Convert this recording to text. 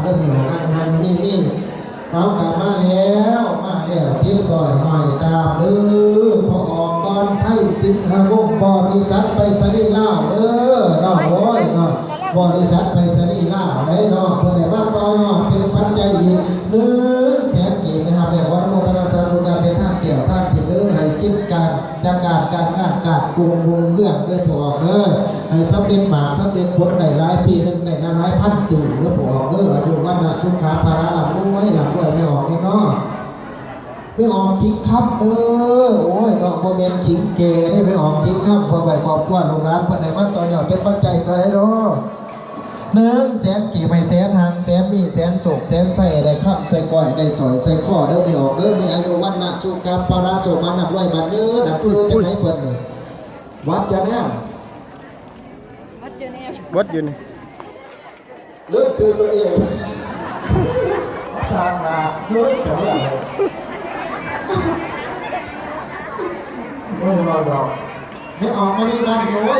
เรื่องเหนียวนั่งทางนี่นี่เอากลับมาแล้ว มาแล้วทิ้งต่อยหอยตามเด้อพอออกก่อนไทยสินทางวงศ์บริษัทไปสนีล่าเด้อเนาะโอ้ยเนาะบริษัทไปสนีล่าวได้เนาะเพื่อได้มาต่อยอดเป็นปัจจัยอีกหนึ่งแสนกีบนะครับเรียว่าโมทนาสาธุการเป็นท่าเกี่ยวท่านจิตเด้อให้กิจการจัดการการงานการกรุงวงเรื่องเด้อพอออกเด้อให้สำเร็จหมากสำเร็จผลได้หลายปีหนึ่งได้หลายพันตู่เด้อ สุขาภาระหลับรู้ไว้หลับด้วยไม่ออกเนาะไม่ออกคิงคับเด้อโอ้ยเนาะโมเมนคิงเกได้ไปออกคิงคับพอไปกอบกวนโรงงานเพื่อไหนมาต่อยอดเป็นปัจจัยตัวได้เนาะหนึ่งแสนกี่ไม่แสนหางแสนมีแสนโศกแสนใส่ได้ข้ามใส่ก้อยได้สอยใส่ข้อเด้อไม่ออกเด้อมีอายุวันนะจุกรรมปาราโสมานับร้อยมันเด้อดับซื้อจะให้เพิ่นนี่วัดจะแนม What's your name? วัดอยู่นี่เลิกซื้อตัวเอง ทางาเลิกจะเรื่องเลยไม่รอดอกไม่ออกมาดีมันโอ้ย